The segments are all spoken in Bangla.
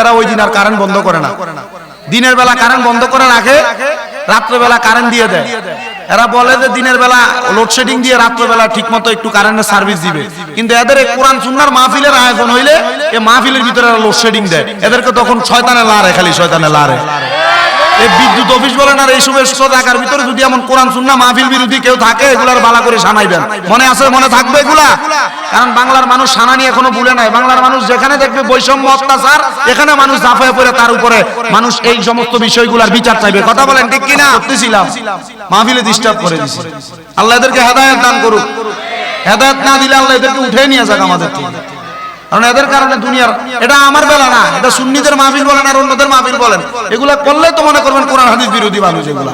এরা ওই দিন আর কারেন্ট বন্ধ করে না। দিনের বেলা কারেন্ট বন্ধ করে রাখে রাত্রেবেলা কারেন্ট দিয়ে দেয়। এরা বলে যে দিনের বেলা লোডশেডিং দিয়ে রাত্রেবেলা ঠিক মতো একটু কারেন্টের সার্ভিস দিবে। কিন্তু এদের কোরআন সুন্নার মাহফিলের আয়োজন হইলে এই মাহফিলের ভিতরে লোডশেডিং দেয়। এদেরকে তখন শয়তানে লারে, খালি শয়তানে লারে। এই বিদ্যুৎ অফিস বলেন আর এইসব টাকার ভিতরে যদি এমন কোরআন সুন্না মাহফিল বিরোধী কেউ থাকে, এগুলার বালা করে সানাইবেন। মনে আছে, মনে থাকবে এগুলা? কারণ বাংলার মানুষ সানানি এখনও ভুলে নাই। বাংলার মানুষ যেখানে দেখবে বৈষম্য, অত্যাচার, এখানে মানুষ ঝাঁপায় পড়ে, তার উপরে মানুষ এই সমস্ত বিষয়গুলার বিচার চাইবে। কথা বলেন ঠিক কিনা? করতেছিলাম। মাহফিলে ডিস্টার্ব করে দিছে। আল্লাহ এদেরকে হেদায়েত দান করুক। হেদায়েত না দিলে আল্লাহ এদেরকে উঠে নিয়ে যাক আমাদের থেকে। কারণ এদের কারণে দুনিয়ার, এটা আমার বেলা না, এটা সুন্নিদের মাহফিল বলেন আর অন্যদের মাহফিল বলেন। এগুলা করলে তো মনে করবেন কোরআন হাদিস বিরোধী মানুষ এগুলা।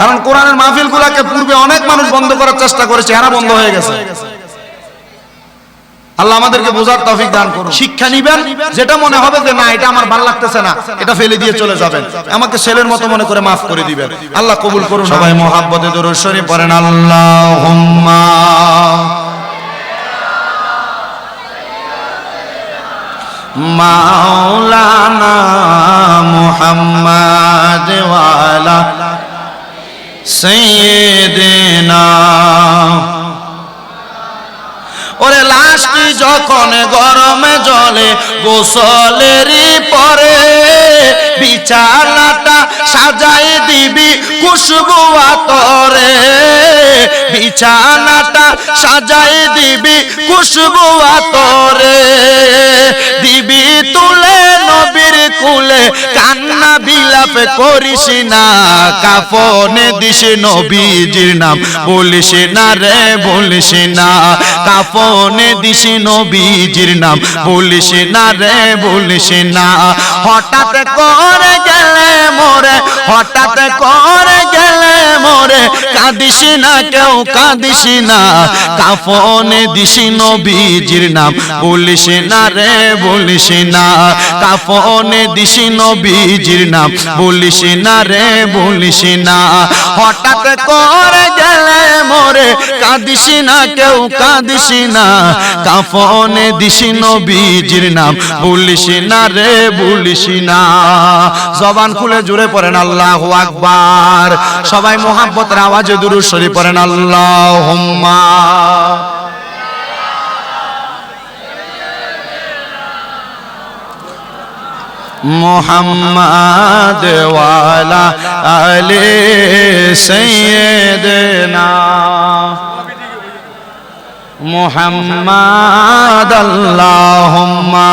কারণ কোরআনের মাহফিল গুলাকে পূর্বে অনেক মানুষ বন্ধ করার চেষ্টা করেছে এরা বন্ধ হয়ে গেছে। আল্লাহ আমাদেরকে বোঝার তৌফিক দান করুন। শিক্ষা নিবেন, যেটা মনে হবে যে না, এটা আমার ভালো লাগতেছে না, এটা ফেলে দিয়ে চলে যাবেন। আমাকে ছেলের মতো মনে করে মাফ করে দিবেন। আল্লাহ কবুল করুন। সবাই মোহাব্বতে দরুদ শরীফ পড়েন, আল্লাহুম্মা মাওলানা মুহাম্মদ ওয়ালা সাইয়্যিদিনা ওরে লাশটি যখন গরমে জলে, গোসলেরই পরে বিছানাটা সাজাই দিবি খুশবু আতরে। বিছানাটা সাজাই দিবি খুশবু আতরে। দিবি তুলে নবীর কুলে কান্না বিলাপ করিস না, কাফনে দিস নবীজির নাম। বলিস না রে, বলিস না, কাফনে দিস নবীজির নাম। বলিস না রে, বলিস না। হঠাৎ করে মোরে হঠাৎ করে গেলে মোরে, কাঁদিস না কেউ, কাঁদিস না। কাফনে দিস নবীজির নাম, বলিস না রে, বলিস না। কাফনে দিস নবীজির নাম, বলিস না রে, বলিস না। হঠাৎ করে গেলে মোরে, কাঁদিস না কেউ, কাঁদিস না। কাফনে দিস নবীজির নাম, বলিস না রে, বলিস না। জবান খুলে জুড়ে পড়েন আল্লাহ আকবার। সবাই মোহাব্বতের আওয়াজে দুরুদ শরীফ পড়েন আল্লাহ মোহাম্মদ ওয়ালা আলে মোহাম্মদ আল্লাহুম্মা।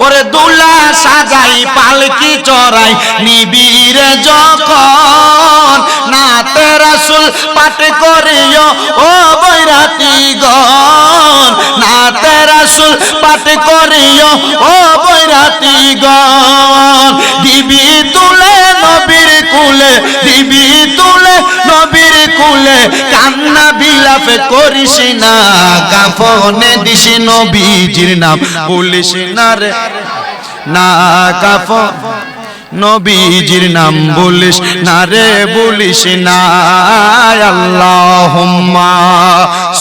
ওরে দুলা সাজাই পালকি চড়াই নিবিরে যখন নাতে রাসুল পাঠ করিও, ও বৈরাতি গণ। নাতে রাসুল পাঠ করিও, ও বৈরাতি গণ। দিবি তুলে কুলে দিবি তুলে, নবীর কুলে। কান্না বিলাপ করিস না, কাফনে দিস নবীজির নাম। বলিস না রে, না কাফ নবীজির নাম। বলিস না রে, বলিস না আল্লাহুম্মা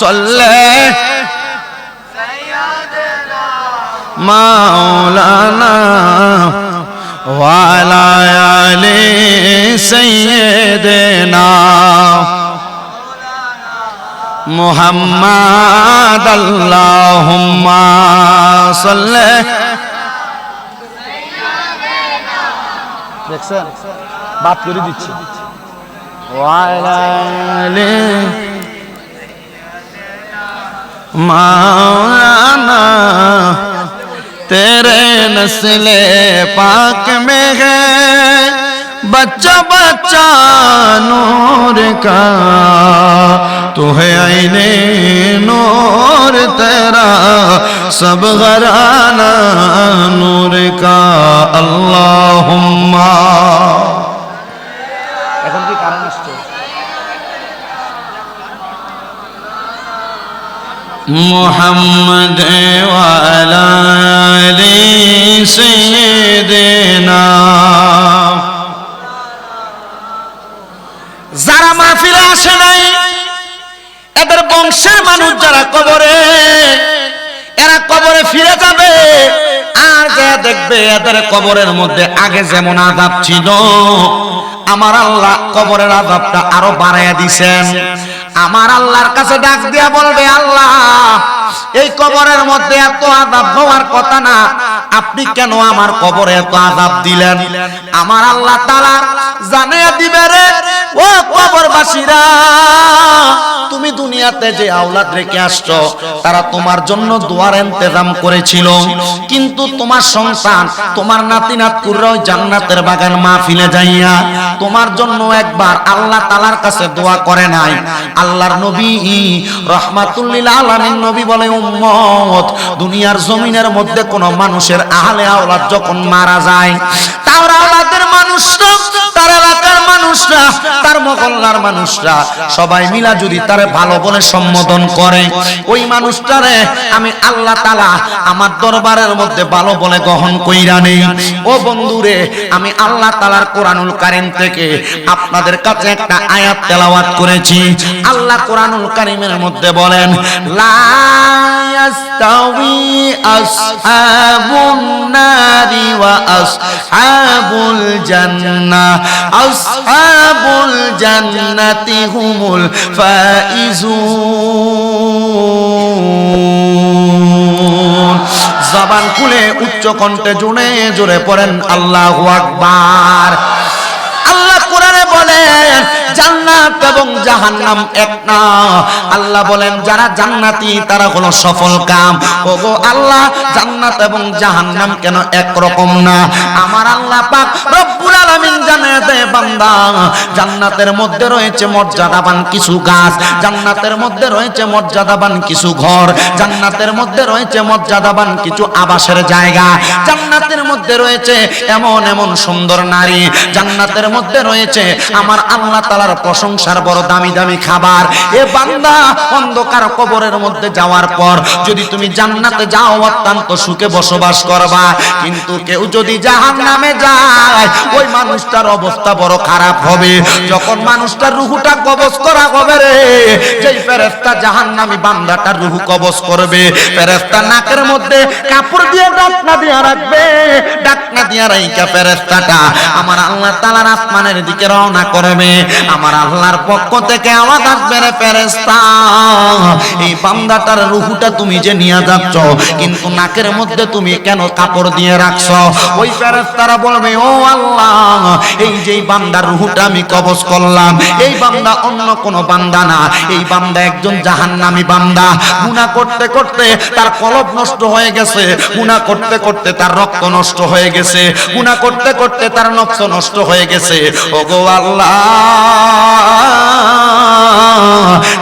সাল্লে। মাওলানা ওয়ালা আলে সাইয়্যিদিনা মুহাম্মদ আল্লাহুম্মা সাল্লি দেখছেন? বাদ করে দিচ্ছি। মাওলানা تیرے نسل پاک میں ہے۔ بچہ بچہ نور کا، تو ہے آئین نور تیرا، سب غرانہ نور کا۔ اللہم ওয়ালা আলি সাইয়্যিদিনা যারা মাহফিলে আসে নাই, এদের বংশের মানুষ যারা কবরে, এরা কবরে ফিরে যাবে, আর যা দেখবে এদের কবরের মধ্যে আগে যেমন আদাব ছিল, আমার আল্লাহ কবরের আদাবটা আরও বাড়াইয়া দিছেন। আমার আল্লাহর কাছে ডাক দিয়া বলবে, আল্লাহ, এই কবরের মধ্যে এত আদাব হওয়ার কথা না। আপনি কেন আমার কবরে এত আদাব দিলেন? আমার আল্লাহ তালা জানিয়ে দিবে রে, ও কবরবাসীরা, তুমি দুনিয়াতে যে আওলাদ রেখে আসছো, তারা তোমার জন্য দোয়ার ইন্তজাম করেছিল। কিন্তু তোমার সন্তান, তোমার নাতি নাতকুররাও জান্নাতের বাগান মাহফিলে যাইয়া তোমার জন্য একবার আল্লাহ তালার কাছে দোয়া করে নাই। আল্লাহর নবী রহমাতুল্লিল আলামিন নবী বলে, উম্মত, দুনিয়ার জমিনের মধ্যে কোন মানুষের আহলে আওলাদ যখন মারা যায় তাওরা আওলাদের এলাকার মানুষরা, তার মহল্লার মানুষরা, সবাই মিলা যদি তারে ভালো বলে সম্বোধন করে, ওই মানুষটারে আমি আল্লাহ তালা আমার দরবারের মধ্যে ভালো বলে গ্রহণ কইরা নেই। ও বন্ধুরে, আমি আল্লাহ তালার কোরআনুল কারিম থেকে আপনাদের কাছে একটা আয়াত তেলাওয়াত করেছি। আল্লাহ কোরআনুল কারিমের মধ্যে বলেন, লা আসহাবুল জান্নাতি হুমুল ফাইজুন। জবান খুলে উচ্চ কণ্ঠে জুনে জোরে পড়েন আল্লাহু আকবার। আল্লাহ কোরআনে বলেন জান্নাত এবং জাহান্নাম এক না। আল্লাহ বলেন, যারা জান্নাতি, তারা হলো সফল কাম। ওগো আল্লাহ, জান্নাত এবং জাহান্নাম কেন এক রকম না? আমার আল্লাহ পাক রব্বুল আলামিন জানে দে বান্দা। জান্নাতের মধ্যে রয়েছে মর্যাদাবান কিছু গাছ, জান্নাতের মধ্যে রয়েছে মর্যাদাবান কিছু ঘর, জান্নাতের মধ্যে রয়েছে মর্যাদাবান কিছু আবাসের জায়গা, জান্নাতের মধ্যে রয়েছে এমন এমন সুন্দর নারী, জান্নাতের মধ্যে রয়েছে আমার আল্লাহ তালার প্রশংসার বড় দামি দামি খাবার। এ বান্দা অন্ধকার কবরের মধ্যে যাওয়ার পর যদি তুমি জান্নাতে যাও, অত্যন্ত সুখে বসবাস করবা। কিন্তু কেউ যদি জাহান নামে যায়, ওই মানুষটার অবস্থা বড় খারাপ হবে। যখন মানুষটার রুহুটা কবজ করা হবে রে, যেই ফেরেস্তা জাহান নামি বান্দাটার রুহু কবজ করবে। ফেরেস্তা নাকের মধ্যে কাপড় দিয়ে ডাকনা দিয়ে রাখবে ডাকনা দিয়ে রাইকা ফেরেস্তাটা আমার আল্লাহ তালার আসমানের দিকে রওনা করবে। আমার আল্লাহর পক্ষ থেকে আওয়াজ আসবে রে ফেরেস্তা এই বান্দাটার রুহুটা তুমি যে নিয়ে যাচ্ছ, কিন্তু নাকের মধ্যে তুমি কেন কাপড় দিয়ে রাখছো? ওই ফেরেস্তারা বলবে, ও আল্লাহ, এই যে বান্দার রুহুটা আমি কবজ করলাম, এই বান্দা অন্য কোন বান্দা না। এই বান্দা একজন জাহান্নামী বান্দা। গুনাহ করতে করতে তার কলব নষ্ট হয়ে গেছে, গুনাহ করতে করতে তার রক্ত নষ্ট হয়ে গেছে। গুনাহ করতে করতে তার নফস নষ্ট হয়ে গেছে। ওগো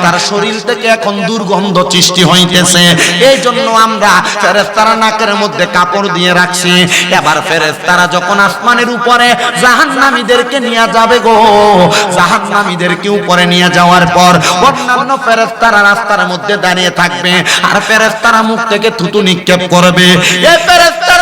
তার শরীর থেকে এখন দুর্গন্ধ সৃষ্টি হইতেছে। এই জন্য আমরা নাকের মধ্যে কাপড় দিয়ে রাখছি। এবার ফেরেস্তারা যখন আসমানের উপরে জাহান্নামীদেরকে নিয়ে যাবে গো, জাহান্নামীদেরকে উপরে নিয়ে যাওয়ার পর অন্যান্য ফেরেস্তারা রাস্তার মধ্যে দাঁড়িয়ে থাকবে। আর ফেরেস্তারা মুখ থেকে থুতু নিক্ষেপ করবে। এ ফেরেস্তার দোল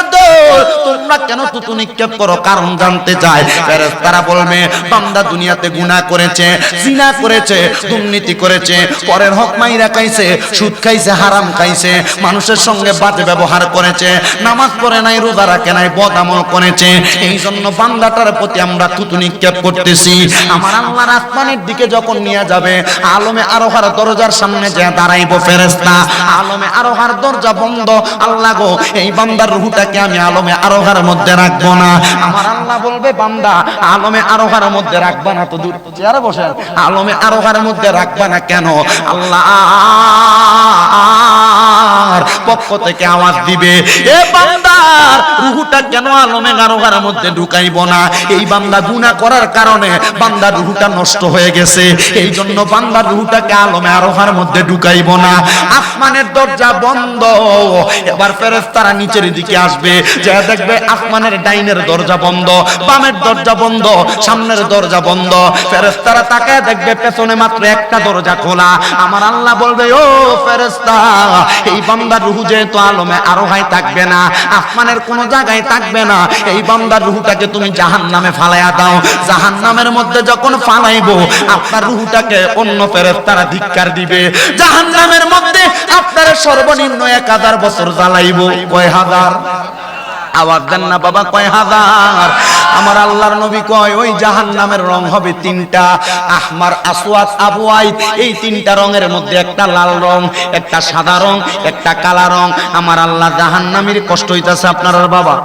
তোমরা কেন থুতু নিক্ষেপ করো? কারণ জানতে চায় ফেরেস্তারা বলবে, বান্দা দুনিয়াতে গুনাহ করেছে, জিনা করেছে, দুর্নীতি করেছে, পরের হক মাইরা খাইছে, সুদ খাইছে, হারাম খাইছে, মানুষের সঙ্গে বাজে ব্যবহার করেছে, নামাজ পড়ে নাই, রোজা রাখে নাই বদামল করেছে। এই জন্য বান্দাটার প্রতি আমরা থুতু নিক্ষেপ করতেছি। আমার আল্লাহর আসমানের দিকে যখন নিয়ে যাবে, আলমে আরোহার দরজার সামনে যে দাঁড়াইব ফেরেস্তা আলমে আরোহার দরজা বন্ধ। আল্লাহ গো, এই বান্দার রুহুটাকে আমি আলমে আরোহার মধ্যে রাখব না। আমার আল্লাহ বলবে, বান্দা, আলমে আরোহার মধ্যে রাখবা না তো দূর চেয়ারে বসেন। আলমে আরোহার মধ্যে রাখবা না কেন? আল্লাহ আল্লাহর পক্ষ থেকে আওয়াজ দিবে। এ বান্দার রুহুটা কেন আলমে গারোগার মধ্যে ঢুকাইব না? এই বান্দা গুনাহ করার কারণে বান্দার রুহুটা নষ্ট হয়ে গেছে। এই জন্য বান্দার রুহুটাকে আলমে আরোহার মধ্যে ঢুকাইব না। আসমানের দরজা বন্ধ। এবার ফেরেশতারা নিচের দিকে আসবে। যে দেখবে আসমানের ডাইনের দরজা বন্ধ, বামের দরজা বন্ধ, সামনের দরজা বন্ধ। ফেরেশতারা তাকায় দেখবে পেছনে মাত্র একটা দরজা খোলা। আমার আল্লাহ বলবে, ও ফেরেশতা, এই বান্দার রুহু যেহেতু আলমে আরোহায় থাকবে না, আসমানের কোন জায়গায় থাকবে না, এই বান্দার রুহুটাকে তুমি জাহান নামে ফালাইয়া দাও। জাহান নামের মধ্যে যখন ফালাইবো, আপনার রুহুটাকে অন্য ফেরত তারা ধিক্কার দিবে। জাহান নামের মধ্যে আপনার সর্বনিম্ন এক হাজার বছর জ্বালাইবো। কয় হাজার? আওয়াজ দেন না, বাবা কয় হাজার? আমার আল্লাহর নবী কয়, ওই জাহান নামের রং হবে তিনটা। আহমার, আসওয়াদ, আবু আইদ, এই তিনটা রঙের মধ্যে একটা লাল রং, একটা সাদা রং, একটা কালা রং। আমার আল্লাহ জাহান নামের কষ্ট হইতাছে আপনার বাবা।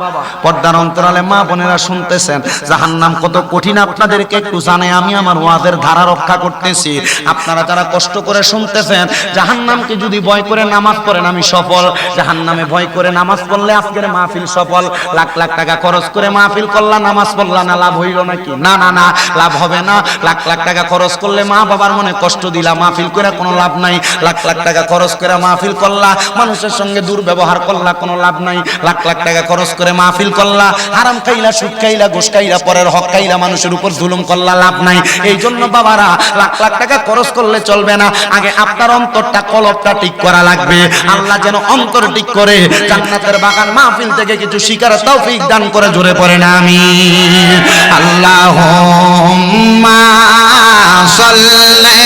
পর্দার অন্তরালে মা বোনেরা শুনতেছেন জাহান নাম কত কঠিন আপনাদেরকে একটু জানে, আমি আমার ওয়াজের ধারা রক্ষা করতেছি। আপনারা যারা কষ্ট করে শুনতেছেন জাহান নামকে যদি ভয় করে নামাজ পড়েন, আমি সফল। জাহান নামে ভয় করে নামাজ পড়লে আজকের মাহফিল সফল। লাখ লাখ টাকা খরচ করে মাহফিল করলা, নামাজ পড়লা না, লাভ হইল নাকি? না না না, লাভ হবে না। লাখ লাখ টাকা খরচ করলে মা বাবার মনে কষ্ট দিলা, মাহফিল করে কোনো লাভ নাই। লাখ লাখ টাকা খরচ করে মাহফিল করলা, মানুষের সঙ্গে দুর্ব্যবহার করলা, কোনো লাভ নাই। লাখ লাখ টাকা খরচ করে মাহফিল করলা, হারাম খাইলা, সুদ খাইলা, ঘুষ খাইলা, পরের হক খাইলা, মানুষের উপর জুলুম করলা, লাভ নাই। এই জন্য বাবারা, লাখ লাখ টাকা খরচ করলে চলবে না। আগে আপনার অন্তরটা কলবটা ঠিক করা লাগবে। আল্লাহ যেন অন্তর ঠিক করে, জান্নাতের বাগান মাহফিল থেকে কিছু শিকার তৌফিক দান করে জোরে পড়ে না আমি আল্লাহুম্মা সাল্লি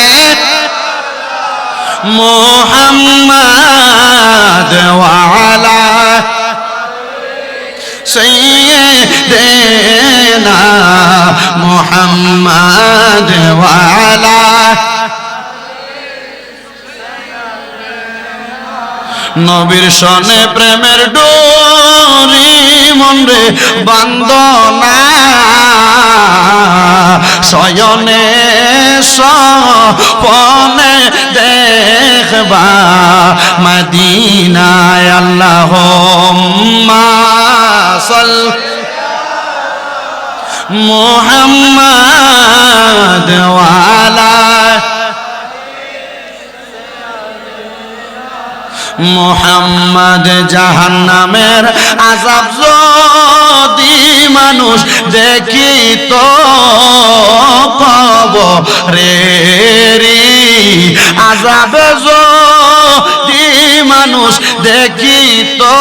মুহাম্মাদ ওয়া আলা سيدنا محمد وعلى নবীর সনে প্রেমের ডোরি মন্রে বন্দনা। শয়নে সপনে দেখবা মদিনায় আল্লাহ সাল মোহাম্মদ ওয়ালা মোহাম্মদ জাহান্নামের আজাব যদি মানুষ দেখি তো কব রে আজাব যদি মানুষ দেখি তো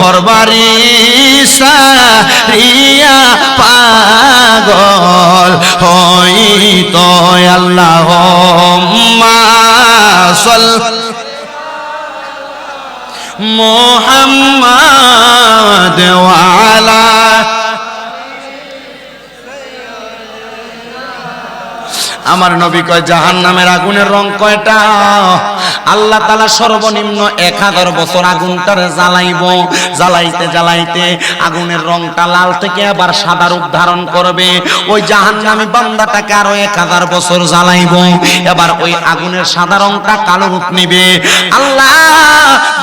ঘরবাড়ি সারিয়া পাগল হইত। আল্লাহ মাসল মোহাম্মদ ওয়ালা আমার নবী কয় জাহান নামের আগুনের রং কয়টা? আল্লাহ তালা সর্বনিম্ন এক হাজার বছর আগুনটার জ্বালাইব। জ্বালাইতে জ্বালাইতে আগুনের রংটা লাল থেকে আবার সাদা রূপ ধারণ করবে। ওই জাহান নামে বান্দাটাকে আরও এক হাজার বছর জ্বালাইব। এবার ওই আগুনের সাদা রংটা কালো রূপ নিবে। আল্লাহ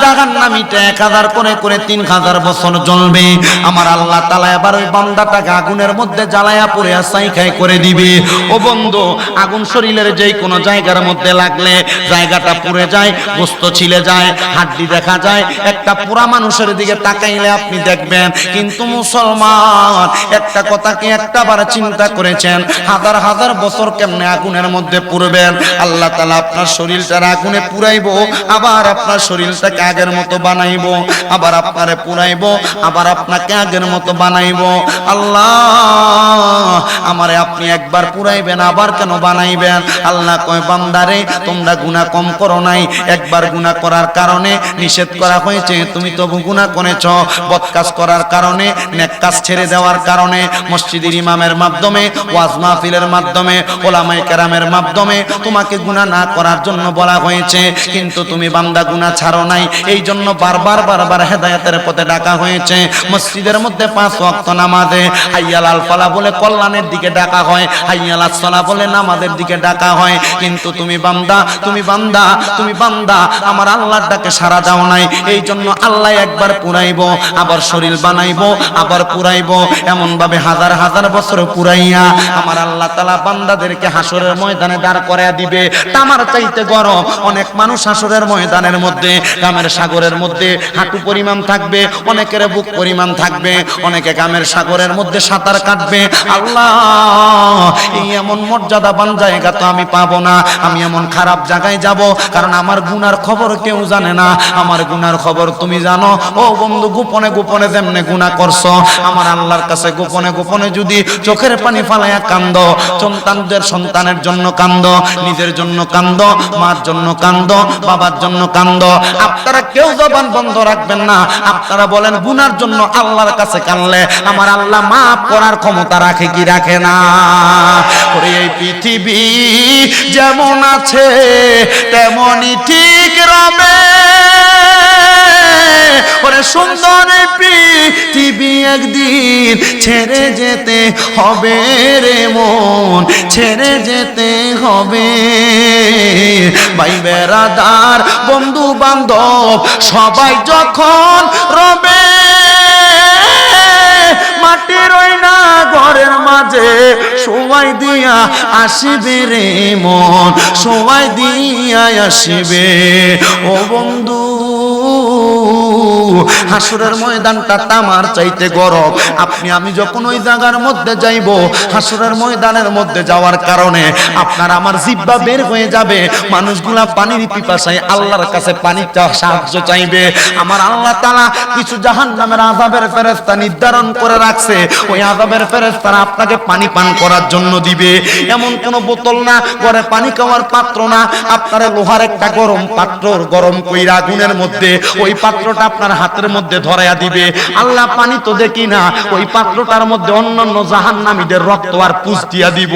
জাহান নামিটা এক হাজার করে করে তিন হাজার বছর জ্বলবে। আমার আল্লাহ তালা এবার ওই বান্দাটাকে আগুনের মধ্যে জ্বালাইয়া পড়ে সাই খাই করে দিবে। ও বন্ধু আগুন শরীরের যেই কোনো জায়গার মধ্যে লাগলে জায়গাটা পুড়ে যায়, গোস্ত ছিলে যায়, হাড্ডি দেখা যায়। একটা পুরা মানুষের দিকে তাকাইলে আপনি দেখবেন, কিন্তু মুসলমান একটা কথা কি একটা বার চিন্তা করেছেন, হাজার হাজার বছর কেমনে আগুনের মধ্যে পুরবেন আল্লাহ তালা আপনার শরীরটার আগুনে পুরাইবো আবার আপনার শরীরটাকে আগের মতো বানাইবো, আবার আপনারে পুরাইবো আবার আপনাকে আগের মতো বানাইবো। আল্লাহ, আমারে আপনি একবার পুরাইবেন আবার কেন বানাইবেন। আল্লাহ কয়, বান্দারে, তোমরা গুনাহ কম করো নাই। একবার গুনাহ করার কারণে নিষেধ করা হয়েছে, তুমি তবু গুনাহ করেছ। বদ কাজ করার কারণে, নেক কাজ ছেড়ে দেওয়ার কারণে, মসজিদের ইমামের মাধ্যমে, ওয়াজ মাহফিলের মাধ্যমে ওলামাই কেরামের মাধ্যমে তোমাকে গুনাহ না করার জন্য বলা হয়েছে। কিন্তু তুমি বান্দা গুনাহ ছাড়ো নাই। এই জন্য বারবার বারবার হেদায়েতের পথে ডাকা হয়েছে। মসজিদের মধ্যে পাঁচ ওয়াক্ত নামাজে হাইয়াল আল বলে কল্যাণের দিকে ডাকা হয়। হাইয়াল আসসালা বলে নামাজ নামাজের দিকে ডাকা হয়। কিন্তু তুমি বান্দা তুমি বান্দা তুমি বান্দা, আমার আল্লাহর ডাকে সারা দাও নাই। এই জন্য আল্লাহ একবার পুরাইবো, আবার শরীর বানাইবো, আবার পুরাইবো এমন ভাবে হাজার হাজার বছর পুরাইয়া আমার আল্লাহ তালা বান্দাদেরকে হাসরের ময়দানে দাঁড় করাইয়া দিবে। তামার চাইতে গরম, অনেক মানুষ হাসরের ময়দানের মধ্যে কামের সাগরের মধ্যে হাঁটু পরিমাণ থাকবে, অনেকের বুক পরিমাণ থাকবে, অনেকে কামের সাগরের মধ্যে সাঁতার কাটবে। আল্লাহ, এই এমন মর্যাদাবান জায়গা তো আমি পাবো না। আমি এমন খারাপ জায়গায় যাব, কারণ আমার গুনার খবর কেউ জানে না। আমার গুনার খবর তুমি জানো। ও বন্ধু, গোপনে গোপনে যেমনে গুনাহ করছ, আমার আল্লাহর কাছে গোপনে গোপনে যদি চোখের পানি ফালাইয়া কান্দ, সন্তানদের সন্তানের জন্য কান্দ, নিজের জন্য কান্দ, মার জন্য কান্দ, বাবার জন্য কান্দ। আপনারা কেউ জবান বন্ধ রাখবেন না। আপনারা বলেন, গুনার জন্য আল্লাহর কাছে কানলে আমার আল্লাহ মাফ করার ক্ষমতা রাখে কি রাখে না? এই পৃথিবী যেমন আছে, তেমনই ঠিক রবে। ওরে সুন্দর পৃথিবী একদিন ছেড়ে যেতে হবে রে মন, ছেড়ে যেতে হবে। ভাই বেড়াদার বন্ধু বান্ধব সবাই যখন রবে ওই না ঘরের মাঝে সময় দিয়া আসিবে রে মন সময় দিয়া আসিবে। ও বন্ধু হাসুরের ময়দানটা তামার চাইতে গরম। আপনি, আমি যখন ওই জায়গার মধ্যে যাইব, হাসুরের ময়দানের মধ্যে যাওয়ার কারণে আপনার আমার জিব্বা বের হয়ে যাবে। মানুষগুলা পানির পিপাসায় আল্লাহর কাছে পানির সাহায্য চাইবে। আমার আল্লাহ তালা কিছু জাহান নামের আজাবের ফেরেস্তা নির্ধারণ করে রাখছে। ওই আজাবের ফেরেস্তারা আপনাকে পানি পান করার জন্য দিবে। এমন কোনো বোতল না, ঘরে পানি খাওয়ার পাত্র না। আপনারা লোহার একটা গরম পাত্র গরম কইরা আগুনের মধ্যে ওই পাত্রটা আপনার হাতের মধ্যে ধরাইয়া দিবে। আল্লাহ পানি তো দেখি না, ওই পাত্রটার মধ্যে অন্যান্য জাহান্নামীদের রক্ত আর পুষ দিয়া দিব।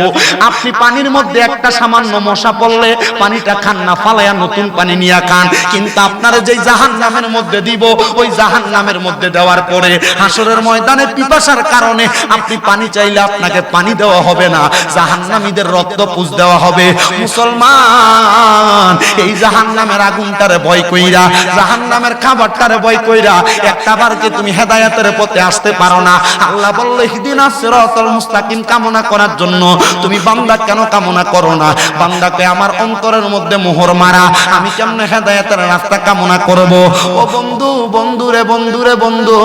আপনি পানির মধ্যে একটা সামান্য মশা পড়লে পানিটা খান না, ফালাইয়া নতুন পানি নিয়ে খান। কিন্তু আপনারা যেই জাহান্নামের মধ্যে দিব, ওই জাহান্নামের মধ্যে দেওয়ার পরে হাসরের ময়দানে পিপাসার কারণে আপনি পানি চাইলে আপনাকে পানি দেওয়া হবে না, জাহান্নামীদের রক্ত পুষ দেওয়া হবে। মুসলমান, এই জাহান্নামের আগুনটারে ভয় কইরা, জাহান্নামের খাবারটারে ভয় কইরা একটা বারকে তুমি হেদায়েতের পথে আসতে পারো না, আল্লাহ বললে হিদিন সিরাতাল মুস্তাকিম কামনা করার জন্য তুমি বান্দা কেন কামনা করো না? বান্দাকে আমার অন্তরের মধ্যে মোহর মারা, আমি কেমনে হেদায়েতের রাস্তা কামনা করব? ও বন্ধু বন্ধু রে বন্ধু বন্ধু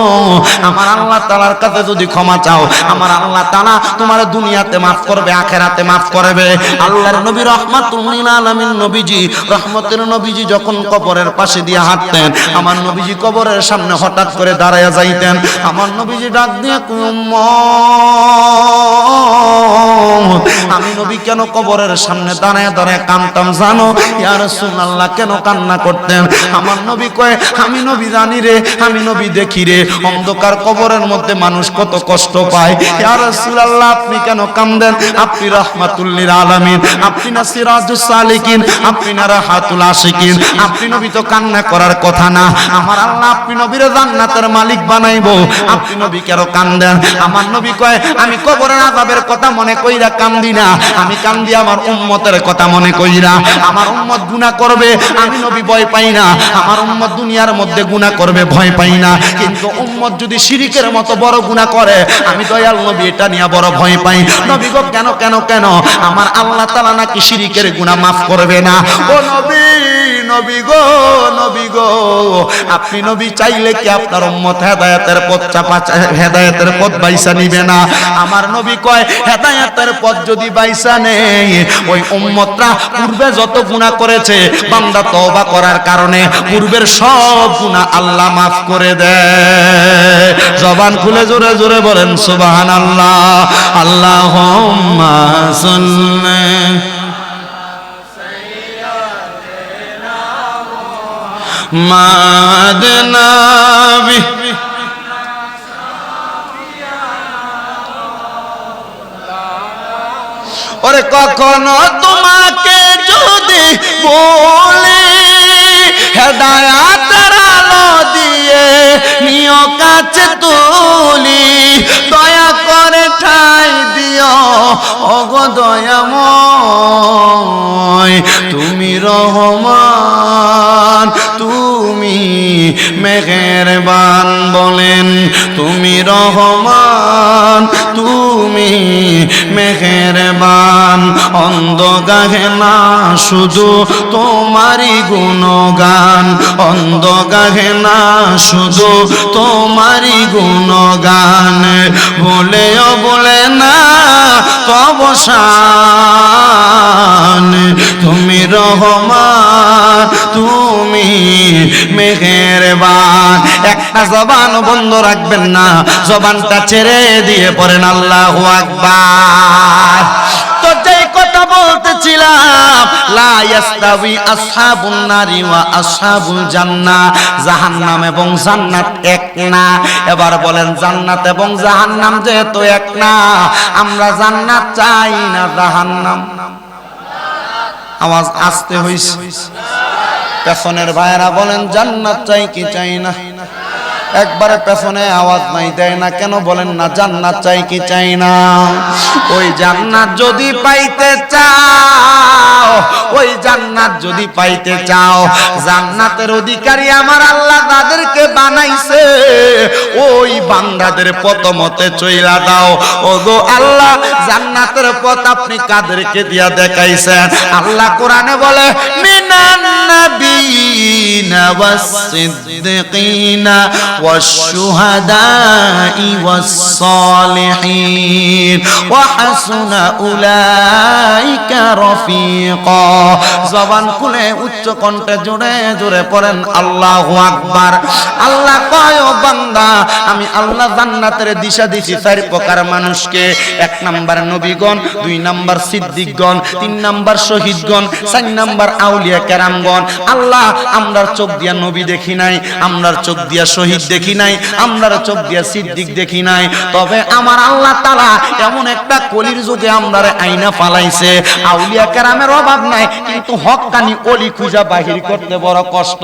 আমার আল্লাহ তাআলার কাছে যদি ক্ষমা চাও, আমার আল্লাহ তাআলা তোমার দুনিয়াতে মাফ করবে, আখেরাতে মাফ করবে। আল্লাহর নবী রহমাতুল লিল আলামিন নবীজি, রহমতের নবীজি যখন কবরের পাশে দিয়ে হাঁটতেন, আমার নবীজি কবরের সামনে হঠাৎ করে দাঁড়ায়া যাইতেন। আমার নবীজি ডাক দিয়ে নবী কেন কবরের সামনে দাঁড়ায় দাঁড়ায় কানতাম, জানো? ইয়া রাসূলুল্লাহ, কেন কান্না করতেন? আমার নবী কয়, আমি নবী জানি রে, আমি নবী দেখি রে। অন্ধকার কবরের মধ্যে মানুষ কত কষ্ট পায়। ইয়া রাসূলুল্লাহ, আপনি কেন কান্দেন? আপনি রাহমাতুল লিল আলামিন। আপনি না সিরাজুস সালিকিন। আপনি না রাহাতুল আশিকিন। আপনি নবী তো কান্না করার কথা না। আমার আল্লাহ আপনি নবীর জান্নাতের মালিক বানাইবো। আপনি নবী কেন কান্দেন। আমার নবী কয়, আমি কবরের আযাবের কথা মনে কইরা কান্দি না। আমি কান্দি আমার উম্মতের কথা মনে কইরা আমার উম্মত গুনা করবে, আমি নবী ভয় পাই না। আমার উম্মত দুনিয়ার মধ্যে গুনাহ করবে, ভয় পাই না। কিন্তু উম্মত যদি শিরিকের মতো বড় গুনা করে, আমি দয়াল নবী, এটা নিয়ে বড় ভয় পাই। নবী গো, কেন কেন কেন? আমার আল্লাহ তালা নাকি শিরিকের গুনা মাফ করবে না? ও নবী! নবী গো নবী গো। আপনি নবী চাইলে কি আপনার উম্মত হেদায়েতের পথ চাপা হেদায়েতের পথ বাইসা নিবে না? আমার নবী কয়, হেদায়েতের পথ যদি বাইসা নেই, ওই উম্মতরা পূর্বে যত গুনাহ করেছে, বান্দা তওবা করার কারণে পূর্বের সব গুনাহ আল্লাহ মাফ করে দেয় জবান খুলে জোরে জোরে বলেন, সুবহানাল্লাহ, আল্লাহুম্মা সাল্লি মাদনা ওরে কখনো তোমাকে যদি বলি, হেদায়াতের আলো দিয়ে নিয় কাছে তুলি, দয়া করে ঠাই দিও। অগ দয়াময়, তুমি রহমান মেহেরবান বলেন, তুমি রহমান। তুমি মেহেরবান। অন্ধ গাহে না শুধু তোমারই গুণগান। অন্ধ গাহে না শুধু তোমারই গুণগান। বলেও বলে না তবসান তুমি রহমান তুমি মেহেরবান। একটা জবান বন্ধ রাখবেন না, জবানটা ছেড়ে দিয়ে পড়েন আল্লাহ আকবার। তো কথা জাহান্নাম এবং জান্নাত এবার বলেন, জান্নাত এবং জাহান্নাম যেহেতু আমরা জান্নাত চাই না জাহান্নাম? আওয়াজ আসতে হইছে। পেছনের ভাইয়েরা বলেন জান্নাত চাই কি চাই না? একবারে পেছনে আওয়াজ নাই দেয় না। কেন বলেন না, জান্নাত চাই কি চাই না? ওই জান্নাত যদি পাইতে চাও, ওই জান্নাত যদি পাইতে চাও, জান্নাতের অধিকারী আমার আল্লাহ তাদেরকে বানাইছে। ওই বান্দাদের পথমতে চইলা দাও। ও গো আল্লাহ, জান্নাতের পথ আপনি কাদেরকে দিয়া দেখাইছেন? আল্লাহ কোরআনে বলে মিনান নাবিয়িনা ওয়াস-সিদ্দিকিনা ওয়াস-সালিহিন ওয়া হাসুনা উলাইকা রফিকা জবান খুলে উচ্চ কণ্ঠে জোরে জোরে পড়েন, আল্লাহু আকবার, আল্লাহ কয় বান্দা, আমি আল্লাহ জান্নাতের দিশা দিছি চার প্রকার মানুষকে, এক নাম্বার নবীগণ, দুই নাম্বার সিদ্দিকগণ, তিন নাম্বার শহীদগণ, চার নাম্বার আউলিয়া কেরামগণ, আল্লাহ, আমরার চোখ দিয়া নবী দেখি নাই, আমরার চোখ দিয়া শহীদ দেখি নাই আমরা চোখ দিয়া সিদ্দিক দেখি নাই। তবে আমার আল্লাহ তালা এমন একটা কলির যদি আমরার আইনা ফালাইছে। আউলিয়া কেরামের অভাব নাই, কিন্তু হকানি অলি খুঁজা বাহির করতে বড় কষ্ট।